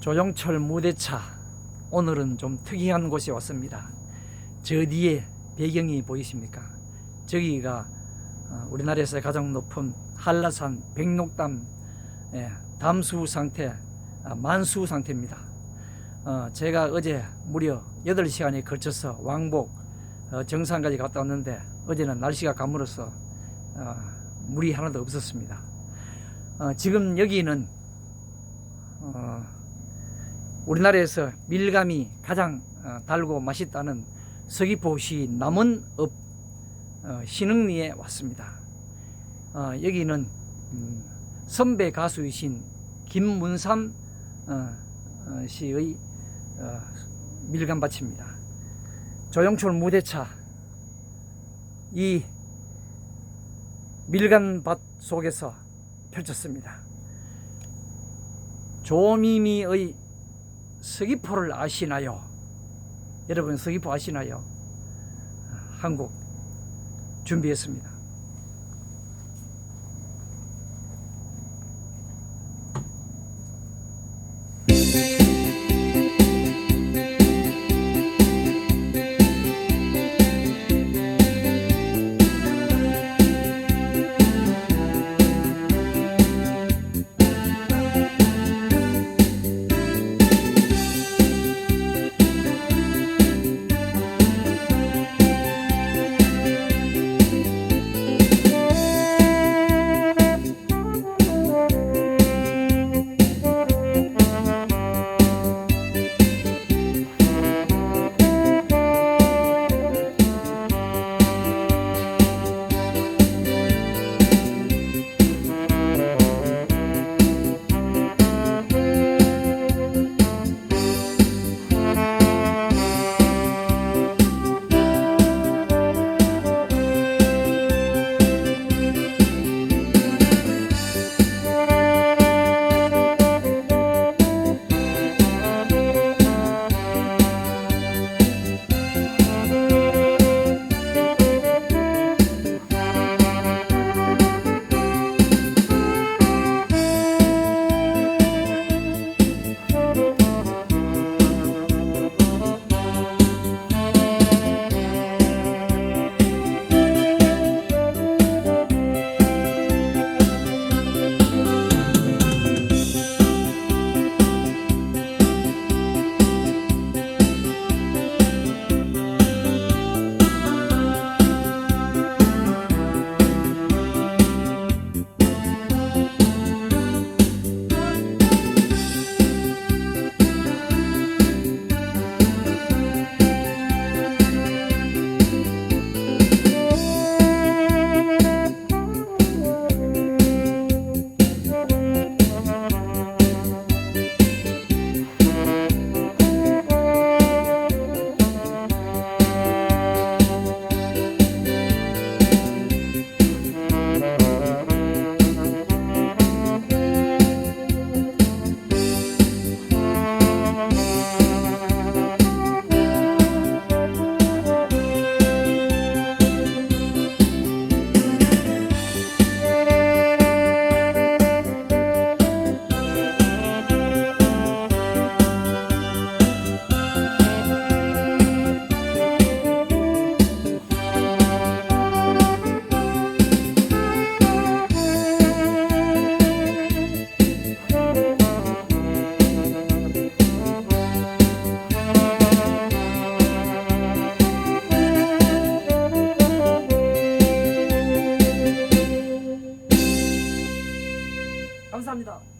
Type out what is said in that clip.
조영철 무대차 오늘은 좀 특이한 곳에 왔습니다. 저 뒤에 배경이 보이십니까? 저기가 어, 우리나라에서 가장 높은 한라산 백록담 예, 담수 상태 아, 만수 상태입니다. 어, 제가 어제 무려 8시간에 걸쳐서 왕복 어, 정상까지 갔다 왔는데 어제는 날씨가 가물어서 어, 물이 하나도 없었습니다. 어, 지금 여기는 어, 우리나라에서 밀감이 가장 어, 달고 맛있다는 서귀포시 남원읍 어, 신흥리에 왔습니다. 어, 여기는 음, 선배 가수이신 김문삼 씨의 어, 밀감밭입니다. 조영철 무대차 이 밀감밭 속에서 펼쳤습니다. 조미미의 서귀포를 아시나요? 여러분 서귀포 아시나요? 한곡 준비했습니다. 감사합니다.